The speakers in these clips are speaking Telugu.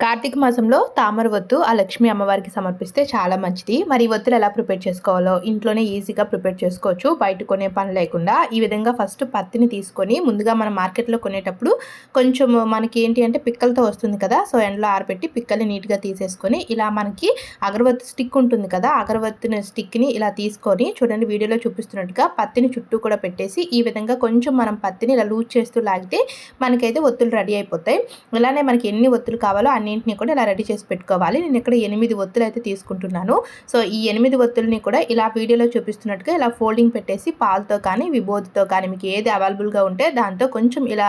కార్తీక మాసంలో తామర వత్తు ఆ లక్ష్మీ అమ్మవారికి సమర్పిస్తే చాలా మంచిది. మరి ఈ వత్తులు ఎలా ప్రిపేర్ చేసుకోవాలో ఇంట్లోనే ఈజీగా ప్రిపేర్ చేసుకోవచ్చు. బయట కొనే పని లేకుండా ఈ విధంగా ఫస్ట్ పత్తిని తీసుకొని ముందుగా మనం మార్కెట్లో కొనేటప్పుడు కొంచెం మనకి ఏంటి అంటే పిక్కలతో వస్తుంది కదా సో ఎండలో ఆరబెట్టి పిక్కల్ని నీట్గా తీసేసుకొని ఇలా మనకి అగరబత్తి స్టిక్ ఉంటుంది కదా అగరబత్తిని స్టిక్ని ఇలా తీసుకొని చూడండి వీడియోలో చూపిస్తున్నట్టుగా పత్తిని చుట్టూ కూడా పెట్టేసి ఈ విధంగా కొంచెం మనం పత్తిని ఇలా లూజ్ చేస్తూ లాగితే మనకైతే ఒత్తులు రెడీ అయిపోతాయి. ఇలానే మనకి ఎన్ని ఒత్తులు కావాలో అన్నింటినీ కూడా ఇలా రెడీ చేసి పెట్టుకోవాలి. నేను ఇక్కడ ఎనిమిది ఒత్తులు అయితే తీసుకుంటున్నాను. సో ఈ ఎనిమిది ఒత్తుల్ని కూడా ఇలా వీడియోలో చూపిస్తున్నట్టుగా ఇలా ఫోల్డింగ్ పెట్టేసి పాలతో కానీ విభోదితో కానీ మీకు ఏది అవైలబుల్గా ఉంటే దాంతో కొంచెం ఇలా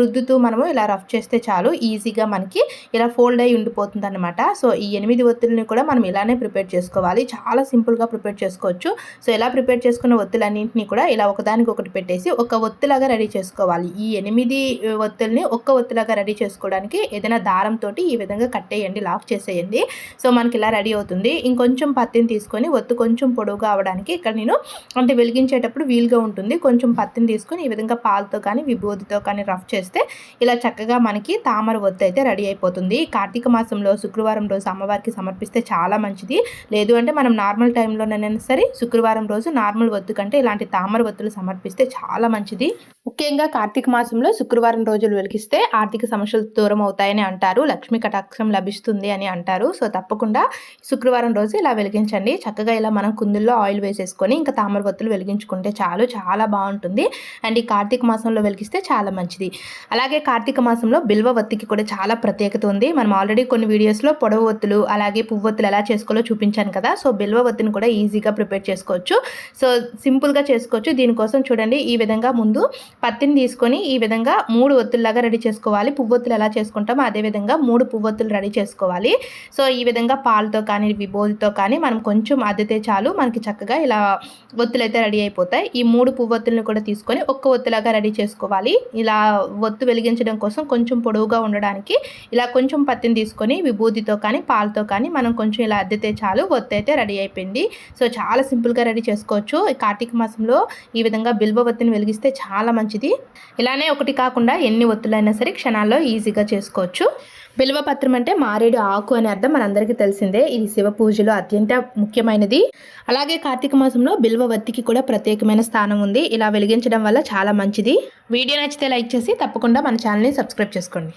రుద్దుతూ మనము ఇలా రఫ్ చేస్తే చాలు. ఈజీగా మనకి ఇలా ఫోల్డ్ అయి ఉండిపోతుంది అనమాట సో ఈ ఎనిమిది ఒత్తుల్ని కూడా మనం ఇలానే ప్రిపేర్ చేసుకోవాలి. చాలా సింపుల్గా ప్రిపేర్ చేసుకోవచ్చు. సో ఇలా ప్రిపేర్ చేసుకున్న ఒత్తులన్నింటినీ కూడా ఇలా ఒకదానికి ఒకటి పెట్టేసి ఒక ఒత్తులాగా రెడీ చేసుకోవాలి. ఈ ఎనిమిది ఒత్తుల్ని ఒక్క ఒత్తులాగా రెడీ చేసుకోవడానికి ఏదైనా దారంతో ఈ విధంగా కట్టేయండి లాక్ చేసేయండి. సో మనకి ఇలా రెడీ అవుతుంది. ఇంకొంచెం పత్తిని తీసుకొని ఒత్తు కొంచెం పొడవుగా అవడానికి ఇక్కడ నేను అంటే వెలిగించేటప్పుడు వీలుగా ఉంటుంది. కొంచెం పత్తిని తీసుకొని ఈ విధంగా పాలతో కానీ విభూతితో కానీ రఫ్ చేస్తే ఇలా చక్కగా మనకి తామర ఒత్తు అయితే రెడీ అయిపోతుంది. కార్తీక మాసంలో శుక్రవారం రోజు అమ్మవారికి సమర్పిస్తే చాలా మంచిది. లేదు అంటే మనం నార్మల్ టైంలోనైనా సరే శుక్రవారం రోజు నార్మల్ ఒత్తు కంటే ఇలాంటి తామర ఒత్తులు సమర్పిస్తే చాలా మంచిది. ముఖ్యంగా కార్తీక మాసంలో శుక్రవారం రోజులు వెలిగిస్తే ఆర్థిక సమస్యలు దూరం అవుతాయని అంటారు లక్ష్మీ కటాక్షం లభిస్తుంది అని అంటారు. సో తప్పకుండా శుక్రవారం రోజు ఇలా వెలిగించండి. చక్కగా ఇలా మనం కుందుల్లో ఆయిల్ వేసేసుకొని ఇంకా తామర వత్తులు వెలిగించుకుంటే చాలు చాలా బాగుంటుంది. అండ్ ఈ కార్తీక మాసంలో వెలిగిస్తే చాలా మంచిది. అలాగే కార్తీక మాసంలో బిల్వ ఒత్తికి కూడా చాలా ప్రత్యేకత ఉంది. మనం ఆల్రెడీ కొన్ని వీడియోస్లో పొడవ ఒత్తులు అలాగే పువ్వొత్తులు ఎలా చేసుకోవాలో చూపించాను కదా. సో బిల్వ ఒత్తిని కూడా ఈజీగా ప్రిపేర్ చేసుకోవచ్చు. సో సింపుల్గా చేసుకోవచ్చు. దీనికోసం చూడండి ఈ విధంగా ముందు పత్తిని తీసుకొని ఈ విధంగా మూడు ఒత్తుల్లాగా రెడీ చేసుకోవాలి. పువ్వొత్తులు ఎలా చేసుకుంటామో అదేవిధంగా మూడు పువ్వొత్తులు రెడీ చేసుకోవాలి. సో ఈ విధంగా పాలతో కానీ విభోదితో కానీ మనం కొంచెం అద్దితే చాలు. మనకి చక్కగా ఇలా ఒత్తులు అయితే రెడీ అయిపోతాయి. ఈ మూడు పువ్వొత్తులను కూడా తీసుకొని ఒక్క ఒత్తులాగా రెడీ చేసుకోవాలి. ఇలా ఒత్తు వెలిగించడం కోసం కొంచెం పొడవుగా ఉండడానికి ఇలా కొంచెం పత్తిని తీసుకొని విభూతితో కానీ పాలతో కానీ మనం కొంచెం ఇలా అద్దితే చాలు. ఒత్తు అయితే రెడీ అయిపోయింది. సో చాలా సింపుల్గా రెడీ చేసుకోవచ్చు. కార్తీక మాసంలో ఈ విధంగా బిల్వ ఒత్తిని వెలిగిస్తే చాలా మంచిది. ఇలానే ఒకటి కాకుండా ఎన్ని ఒత్తులైనా సరే క్షణాల్లో ఈజీగా చేసుకోవచ్చు. బిల్వపత్రం అంటే మారేడు ఆకు అని అర్థం మనందరికీ తెలిసిందే. ఇది శివ పూజలో అత్యంత ముఖ్యమైనది. అలాగే కార్తీక మాసంలో బిల్వవత్తికి కూడా ప్రత్యేకమైన స్థానం ఉంది. ఇలా వెలిగించడం వల్ల చాలా మంచిది. వీడియో నచ్చితే లైక్ చేసి తప్పకుండా మన ఛానల్ని సబ్స్క్రైబ్ చేసుకోండి.